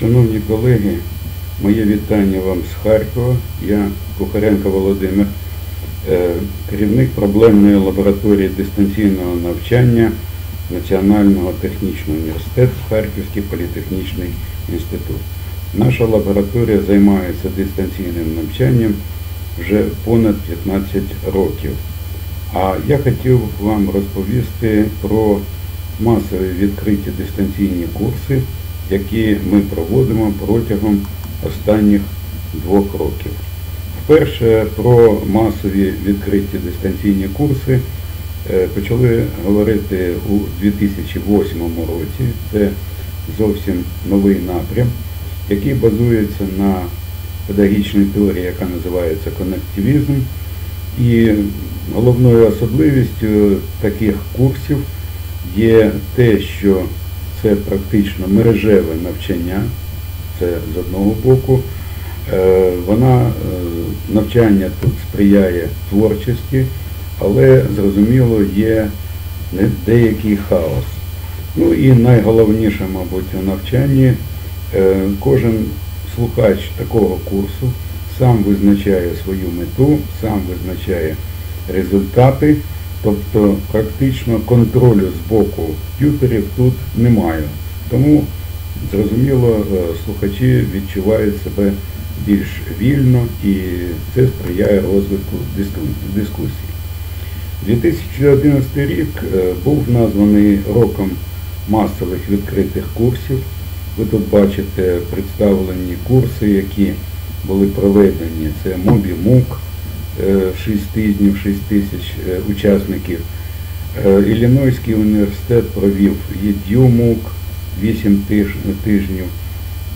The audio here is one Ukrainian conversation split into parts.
Шановні колеги, моє вітання вам з Харкова. Я Кухаренко Володимир, е, керівник проблемної лабораторії дистанційного навчання Національного технічного університету Харківський політехнічний інститут. Наша лабораторія займається дистанційним навчанням вже понад 15 років. А я хотів вам розповісти про масові відкриті дистанційні курси, які ми проводимо протягом останніх двох років. Вперше про масові відкриті дистанційні курси е, почали говорити у 2008 році. Це зовсім новий напрям, який базується на педагогічній теорії, яка називається коннективізм. І головною особливістю таких курсів є те, що це практично мережеве навчання, це з одного боку. Е, Вона е, навчання тут сприяє творчості, але зрозуміло є деякий хаос. Ну і найголовніше, мабуть, у навчанні е, кожен слухач такого курсу сам визначає свою мету, сам визначає результати, тобто практично контролю з боку тютерів тут немає. Тому, зрозуміло, е, слухачі відчувають себе більш вільно і це сприяє розвитку диску- дискусії. 2011 рік е, був названий роком масових відкритих курсів. Ви тут бачите представлені курси, які були проведені. Це Мобі Мук, 6 тижнів, 6 тисяч е, учасників. Е, Іллінойський університет провів ЄДЮМУК 8 тижнів.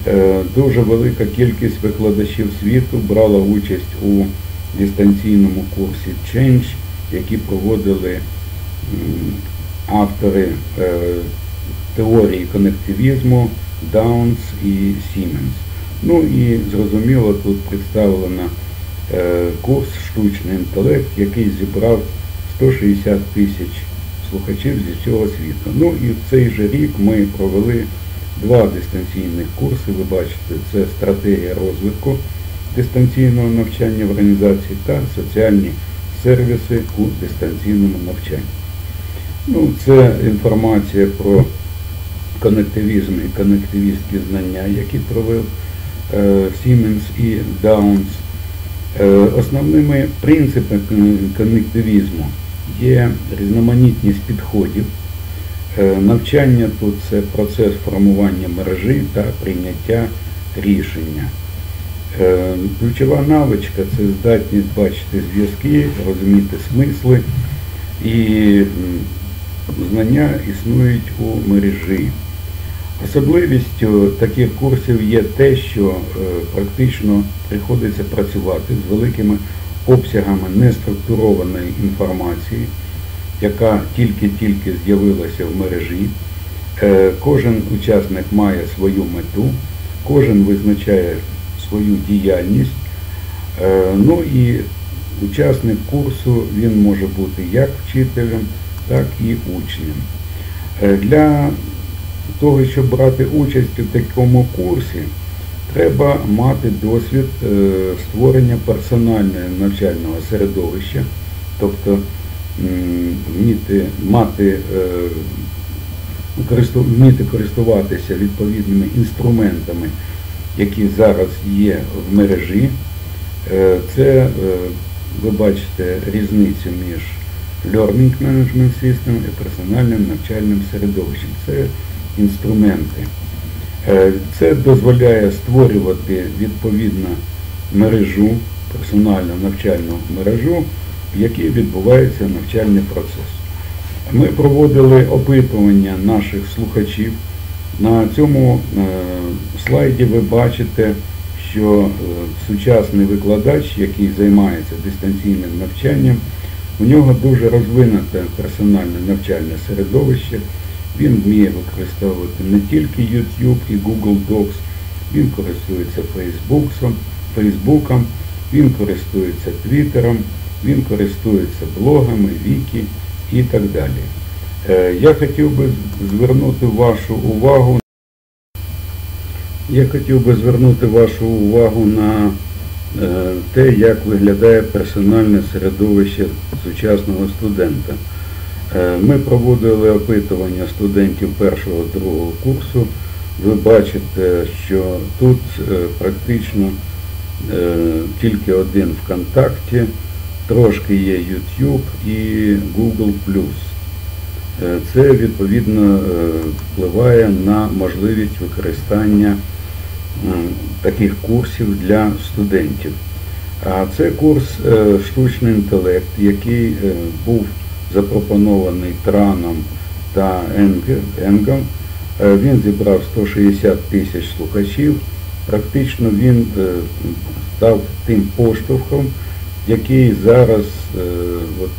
Е, Дуже велика кількість викладачів світу брала участь у дистанційному курсі Change, які проводили автори е, теорії коннективізму Даунс і Сіменс. Ну і зрозуміло, тут представлено е, курс штучний інтелект, який зібрав 160 тисяч слухачів зі всього світу. Ну і в цей же рік ми провели два дистанційних курси. Ви бачите, це стратегія розвитку дистанційного навчання в організації та соціальні сервіси у дистанційному навчанні. Ну, це інформація про коннективізм і коннективістські знання, які провів е, Siemens і Downs. Е, Основними принципами кон- коннективізму є різноманітність підходів. Е, Навчання тут це процес формування мережі та прийняття рішення. Е, Ключова навичка це здатність бачити зв'язки, розуміти смисли і знання існують у мережі. Особливістю таких курсів є те, що е, практично приходиться працювати з великими обсягами неструктурованої інформації, яка тільки-тільки з'явилася в мережі. Е, Кожен учасник має свою мету, кожен визначає свою діяльність. Е, Ну і учасник курсу він може бути як вчителем, так і учнем. Для того, щоб брати участь у такому курсі, треба мати досвід е, створення персонального навчального середовища, тобто вміти мати е, вміти користуватися відповідними інструментами, які зараз є в мережі. Е, Це ви бачите різницю між Learning Management System і персональним навчальним середовищем. Це інструменти. Е, Це дозволяє створювати відповідну мережу, персональну навчальну мережу, в якій відбувається навчальний процес. Ми проводили опитування наших слухачів. На цьому е, слайді ви бачите, що е, сучасний викладач, який займається дистанційним навчанням, у нього дуже розвинуте персональне навчальне середовище. Він вміє використовувати не тільки YouTube і Google Docs, він користується Фейсбуком, він користується Твіттером, він користується блогами, вікі і так далі. Е, Я хотів би звернути вашу увагу Я хотів би звернути вашу увагу на е, те, як виглядає персональне середовище сучасного студента. Е, Ми проводили опитування студентів першого другого курсу. Ви бачите, що тут е, практично е, тільки один ВКонтакті, трошки є YouTube і Google+. Це відповідно впливає на можливість використання таких курсів для студентів. А це курс штучний інтелект, який був запропонований Траном та Енгом. Е, Він зібрав 160 тисяч слухачів. Практично він е, став тим поштовхом, який зараз е, от,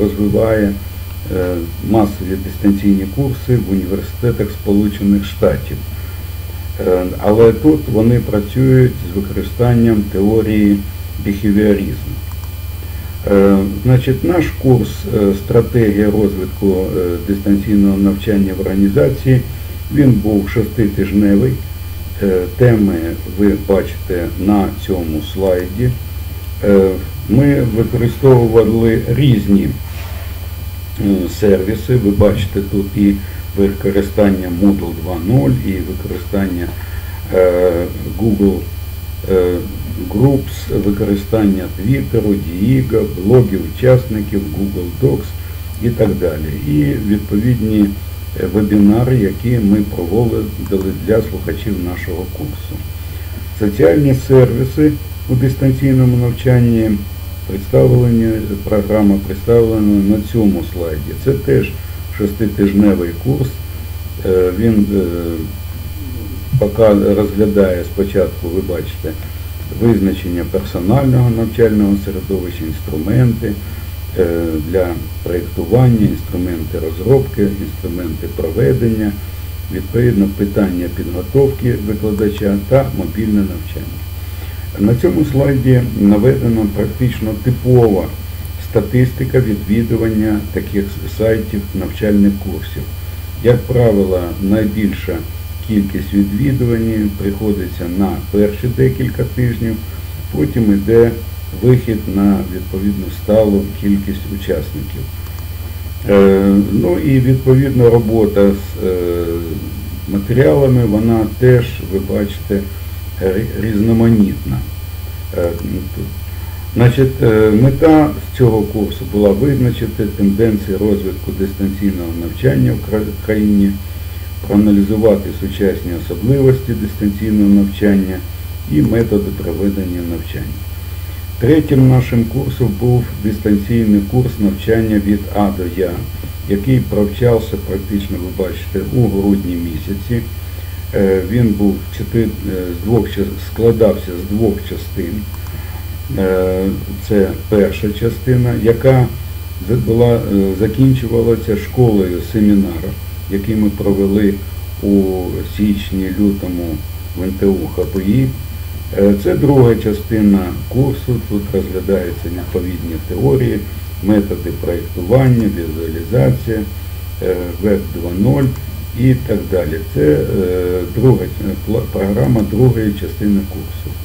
розвиває масові дистанційні курси в університетах Сполучених Штатів. Але тут вони працюють з використанням теорії біхевіоризму. Е, Значить, наш курс е, стратегія розвитку е, дистанційного навчання в організації, він був шеститижневий. Теми ви бачите на цьому слайді. Ми використовували різні сервіси. Ви бачите тут і використання Moodle 2.0, і використання Google е, Groups, використання Twitter, Diigo, блогів учасників, Google Docs і так далі. І відповідні е, вебінари, які ми проводили для слухачів нашого курсу. Соціальні сервіси у дистанційному навчанні представлені, програма представлена на цьому слайді. Це теж шеститижневий курс. Е, Він е, поки розглядає спочатку, ви бачите, визначення персонального навчального середовища, інструменти е, для проєктування, інструменти розробки, інструменти проведення, відповідно питання підготовки викладача та мобільне навчання. На цьому слайді наведена практично типова статистика відвідування таких сайтів навчальних курсів. Як правило, найбільша кількість відвідувань приходиться на перші декілька тижнів, потім йде вихід на відповідну сталу кількість учасників. Е, Ну і відповідно робота з е, матеріалами, вона теж, ви бачите, різноманітна. Е. Значить, е, мета цього курсу була визначити тенденції розвитку дистанційного навчання в країні, проаналізувати сучасні особливості дистанційного навчання і методи проведення навчання. Третім нашим курсом був дистанційний курс навчання від А до Я, який провчався практично, ви бачите, у грудні місяці. Е, Він був е, з двох, складався з двох частин. Е, Це перша частина, яка була, закінчувалася школою семінару, який ми провели у січні-лютому в НТУ ХПІ. Е, Це друга частина курсу. Тут розглядаються відповідні теорії, методи проєктування, візуалізація, е, веб 2.0 і так далі. Це е, друга програма другої частини курсу.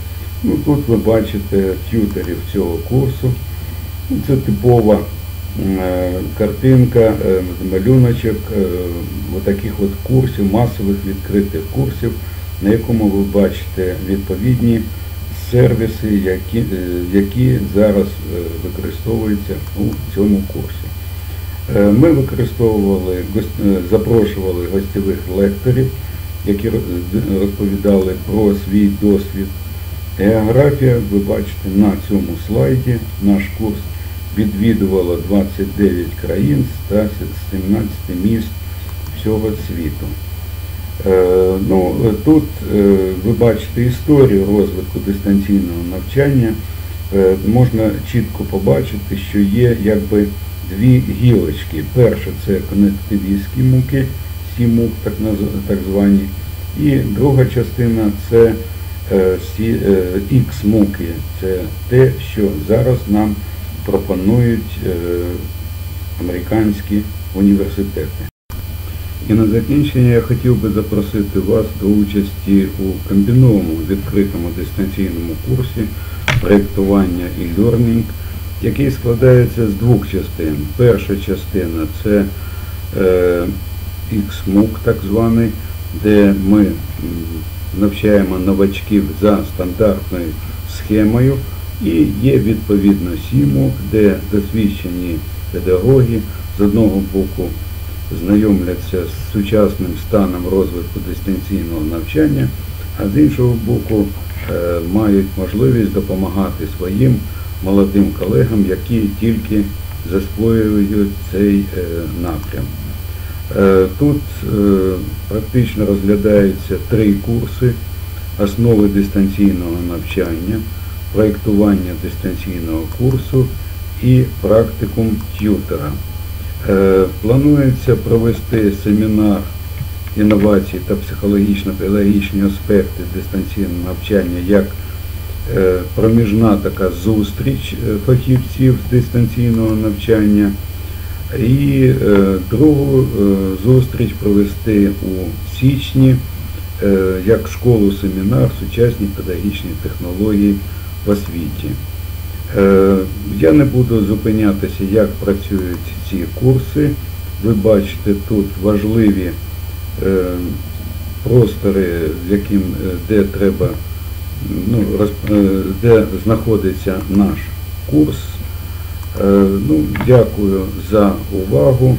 Ну, тут ви бачите тютерів цього курсу. Це типова картинка, е, малюночок е, таких от курсів, масових відкритих курсів, на якому ви бачите відповідні сервіси, які, е, які зараз е, використовуються у цьому курсі. Е, Ми використовували, е, запрошували гостєвих лекторів, які розповідали про свій досвід. Географія, ви бачите на цьому слайді, наш курс відвідувало 29 країн з 17 міст всього світу. Е, Ну, тут е, ви бачите історію розвитку дистанційного навчання. Е, Можна чітко побачити, що є якби дві гілочки. Перша це конективістські муки, сімук, так, так звані, і друга частина це сі- е, X-муки. Це те, що зараз нам пропонують е, американські університети. І на закінчення я хотів би запросити вас до участі у комбінованому відкритому дистанційному курсі проєктування і learning, який складається з двох частин. Перша частина це е, XMOOC, так званий, де ми навчаємо новачків за стандартною схемою. І є відповідно SIMOOC, де досвідчені педагоги з одного боку знайомляться з сучасним станом розвитку дистанційного навчання, а з іншого боку е, мають можливість допомагати своїм молодим колегам, які тільки засвоюють цей е, напрям. Е, Тут практично розглядаються три курси основи дистанційного навчання, проєктування дистанційного курсу і практикум т'ютера. Е, Планується провести семінар інновацій та психологічно-педагогічні аспекти дистанційного навчання як е, проміжна така зустріч е, фахівців з дистанційного навчання. І другу зустріч провести у січні як школу-семінар сучасні педагогічні технології в освіті. Е, Я не буду зупинятися, як працюють ці курси. Ви бачите тут важливі е, простори, яким, е, де треба, ну, де знаходиться наш курс. Ну, дякую за увагу.